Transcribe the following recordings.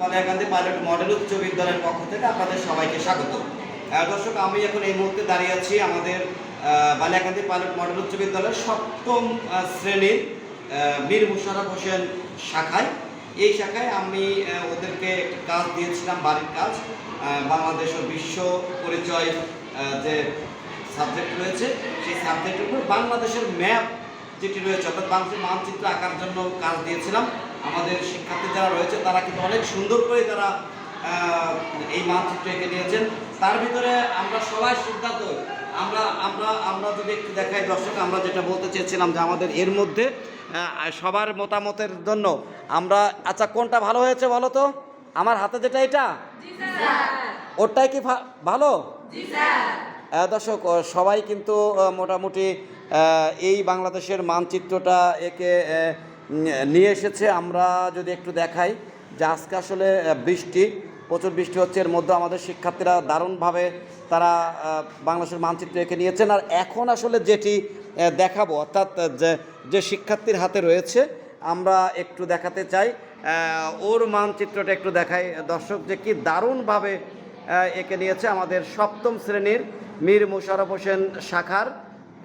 Baliakandi pilot model উচ্চ বিদ্যালয়ের পক্ষ থেকে আপনাদের সবাইকে স্বাগত। দর্শক, আমি এখন এই মুহূর্তে দাঁড়িয়ে আছি আমাদের বালিয়াকান্দি পাইলট মডেল উচ্চ বিদ্যালয়ের সপ্তম শ্রেণির মীর মুশারফ হোসেন শাখায়। এই শাখায় আমি ওদেরকে কাজ দিয়েছিলাম, বাড়ির কাজ। বাংলাদেশ ও বিশ্ব পরিচয় যে সাবজেক্ট রয়েছে, সেই সাবজেক্টের উপর বাংলাদেশের ম্যাপ যেটি রয়েছে, অর্থাৎ বাংলাদেশের মানচিত্র আঁকার জন্য কাজ দিয়েছিলাম। আমাদের শিক্ষার্থী যারা রয়েছে তারা কিন্তু অনেক সুন্দর করে তারা এই মানচিত্র এঁকে নিয়েছেন। তার ভিতরে আমরা সবাই সিদ্ধান্ত আমরা আমরা আমরা যদি একটু দেখাই দর্শক আমরা যেটা বলতে চেয়েছিলাম যে আমাদের এর মধ্যে সবার মতামতের জন্য আমরা আচ্ছা কোনটা ভালো হয়েছে বলো তো? আমার হাতে যেটা এটা? ওরটাই কি ভালো? দর্শক সবাই কিন্তু মোটামুটি এই বাংলাদেশের মানচিত্রটা একে নিয়ে এসেছে, আমরা যদি একটু দেখাই, যে আজকে আসলে বৃষ্টি, প্রচুর বৃষ্টি হচ্ছে, এর মধ্যে আমাদের শিক্ষার্থীরা দারুণভাবে তারা বাংলাদেশের মানচিত্র এঁকে নিয়েছেন। আর এখন আসলে যেটি দেখাবো, অর্থাৎ যে যে শিক্ষার্থীর হাতে রয়েছে, আমরা একটু দেখাতে চাই। ওর মানচিত্রটা একটু দেখাই। দর্শক, যে কি দারুণভাবে এঁকে নিয়েছে আমাদের সপ্তম শ্রেণির মীর মুশারফ হোসেন শাখার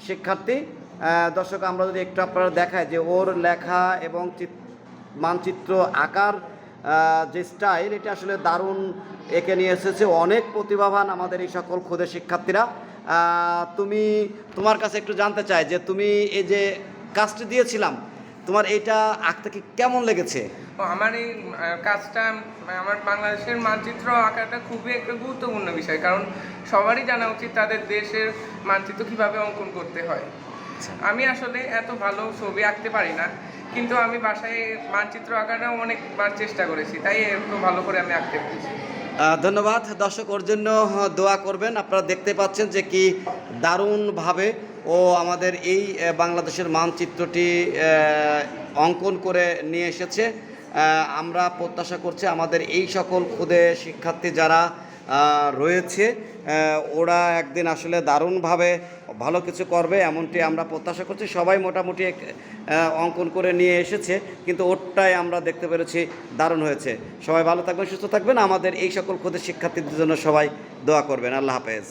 শিক্ষার্থী। দর্শক, আমরা যদি একটু আপনারা দেখাই যে ওর লেখা এবং মানচিত্র আকার যে স্টাইল, এটা আসলে দারুণ এঁকে নিয়ে এসেছে। অনেক প্রতিভাবান আমাদের এই সকল ক্ষুদে শিক্ষার্থীরা। তুমি, তোমার কাছে একটু জানতে চাই যে তুমি এই যে কাজটি দিয়েছিলাম, তোমার এইটা আঁকতে কি কেমন লেগেছে? আমার এই কাজটা, আমার বাংলাদেশের মানচিত্র আঁকাটা খুবই একটা গুরুত্বপূর্ণ বিষয়। কারণ সবারই জানা উচিত তাদের দেশের মানচিত্র কীভাবে অঙ্কন করতে হয়। আমি আসলে এত ভালো ছবি আঁকতে পারি না কিন্তু আমি বাসায় মানচিত্র আঁকাটা অনেকবার চেষ্টা করেছি তাই একটু ভালো করে আমি আঁকতে পেরেছি। ধন্যবাদ। দর্শক ওর জন্য দোয়া করবেন। আপনারা দেখতে পাচ্ছেন যে কি দারুণভাবে ও আমাদের এই বাংলাদেশের মানচিত্রটি অঙ্কন করে নিয়ে এসেছে। আমরা প্রত্যাশা করছি আমাদের এই সকল খুদে শিক্ষার্থী যারা রয়েছে। ওরা একদিন আসলে দারুণভাবে ভালো কিছু করবে এমনটি আমরা প্রত্যাশা করছি। সবাই মোটামুটি অঙ্কন করে নিয়ে এসেছে, কিন্তু ওরটাই আমরা দেখতে পেরেছি দারুণ হয়েছে। সবাই ভালো থাকবেন, সুস্থ থাকবেন। আমাদের এই সকল ক্ষুদে শিক্ষার্থীদের জন্য সবাই দোয়া করবেন। আল্লাহ হাফেজ।